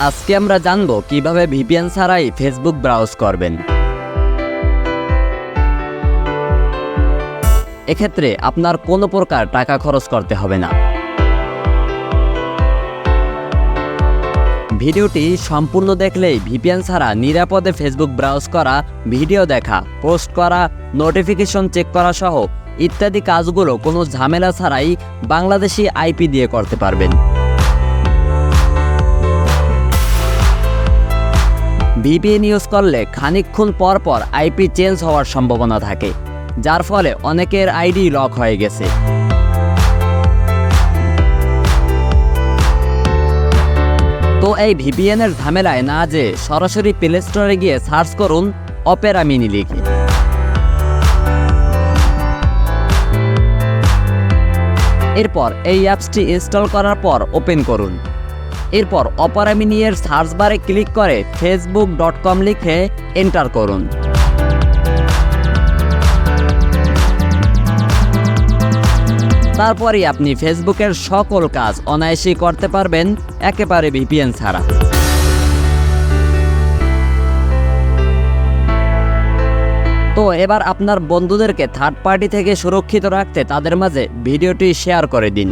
আজকে আমরা জানব কীভাবে ভিপিএন ছাড়াই ফেসবুক ব্রাউজ করবেন। এক্ষেত্রে আপনার কোনো প্রকার টাকা খরচ করতে হবে না। ভিডিওটি সম্পূর্ণ দেখলেই ভিপিএন ছাড়া নিরাপদে ফেসবুক ব্রাউজ করা, ভিডিও দেখা, পোস্ট করা নোটিফিকেশন চেক করা সহ ইত্যাদি কাজগুলো কোনো ঝামেলা ছাড়াই বাংলাদেশি আইপি দিয়ে করতে পারবেন। ভিপিএন ইউজ করলে খানিকক্ষণ পর পর আইপি চেঞ্জ হওয়ার সম্ভাবনা থাকে, যার ফলে অনেকের আইডি লক হয়ে গেছে। তো এই ভিপিএন এর ঝামেলায় না যে সরাসরি প্লে স্টোরে গিয়ে সার্চ করুন অপেরা মিনি লিখে এরপর এই অ্যাপসটি ইনস্টল করার পর ওপেন করুন। এরপর অপেরা মিনি এর সার্চ বারে ক্লিক করে ফেসবুক ডট কম লিখে এন্টার করুন। তারপরই আপনি ফেসবুকের সকল কাজ অনায়াসেই করতে পারবেন, একেবারে ভিপিএন ছাড়া। তো এবার আপনার বন্ধুদেরকে থার্ড পার্টি থেকে সুরক্ষিত রাখতে তাদের মাঝে ভিডিওটি শেয়ার করে দিন।